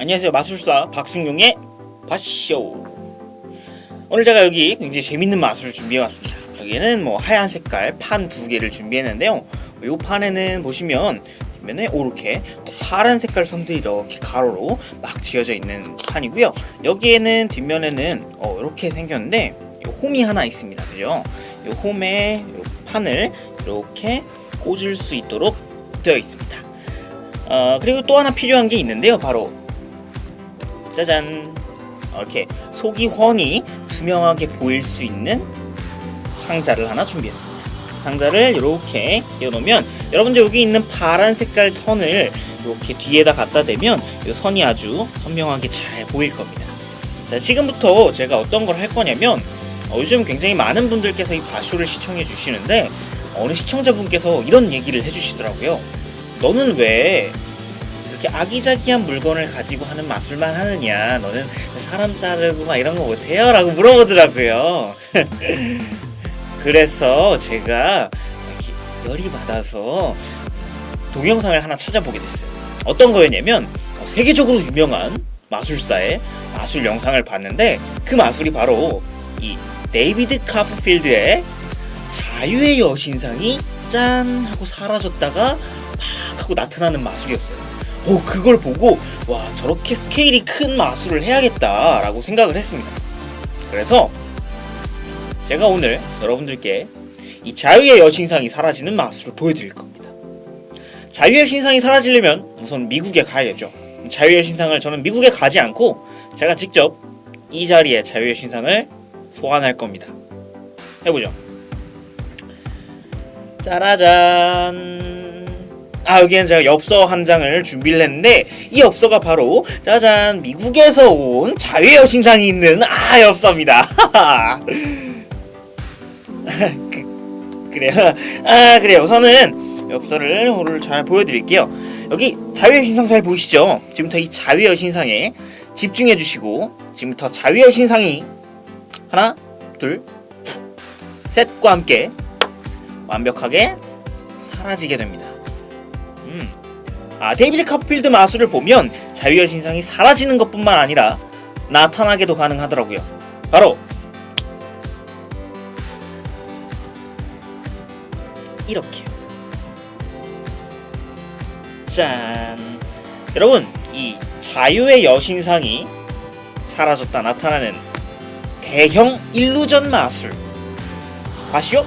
안녕하세요. 마술사 박승용의 바쇼. 오늘 제가 여기 굉장히 재밌는 마술을 준비해왔습니다. 여기에는 뭐 하얀 색깔 판 두 개를 준비했는데요. 이 판에는 보시면 뒷면에 이렇게 파란 색깔 선들이 이렇게 가로로 막 지어져 있는 판이고요. 여기에는 뒷면에는 어, 이렇게 생겼는데 이 홈이 하나 있습니다. 그죠? 이 홈에 이 판을 이렇게 꽂을 수 있도록 되어 있습니다. 어, 그리고 또 하나 필요한 게 있는데요. 바로 짜잔 이렇게 속이 훤히 투명하게 보일 수 있는 상자를 하나 준비했습니다. 상자를 이렇게 띄워놓으면 여러분들 여기 있는 파란 색깔 선을 이렇게 뒤에다 갖다 대면 이 선이 아주 선명하게 잘 보일 겁니다. 자 지금부터 제가 어떤 걸 할 거냐면 어, 요즘 굉장히 많은 분들께서 이 바쇼를 시청해 주시는데 어느 시청자분께서 이런 얘기를 해주시더라고요. 너는 왜 이렇게 아기자기한 물건을 가지고 하는 마술만 하느냐? 너는 사람 자르고 막 이런 거 못해요? 라고 물어보더라고요. 그래서 제가 열이 받아서 동영상을 하나 찾아보게 됐어요. 어떤 거였냐면 어, 세계적으로 유명한 마술사의 마술 영상을 봤는데 그 마술이 바로 이 데이비드 카프필드의 자유의 여신상이 짠 하고 사라졌다가 막 하고 나타나는 마술이었어요. 오 그걸 보고 와 저렇게 스케일이 큰 마술을 해야겠다라고 생각을 했습니다. 그래서 제가 오늘 여러분들께 이 자유의 여신상이 사라지는 마술을 보여드릴 겁니다. 자유의 신상이 사라지려면 우선 미국에 가야겠죠. 자유의 신상을 저는 미국에 가지 않고 제가 직접 이 자리에 자유의 신상을 소환할 겁니다. 해보죠. 짜라잔. 아 여기는 제가 엽서 한 장을 준비를 했는데 이 엽서가 바로 짜잔 미국에서 온 자유의 여신상이 있는 아 엽서입니다. 그, 그래요. 아 그래요. 우선은 엽서를 오늘 잘 보여드릴게요. 여기 자유의 신상 잘 보이시죠? 지금부터 이 자유의 신상에 집중해 주시고 지금부터 자유의 신상이 하나, 둘, 셋과 함께 완벽하게 사라지게 됩니다. 음. 아, 데이비드 카필드 마술을 보면 자유의 신상이 사라지는 것뿐만 아니라 나타나게도 가능하더라고요. 바로 이렇게. 짠. 여러분, 이 자유의 여신상이 사라졌다 나타나는 대형 일루전 마술. 아시오?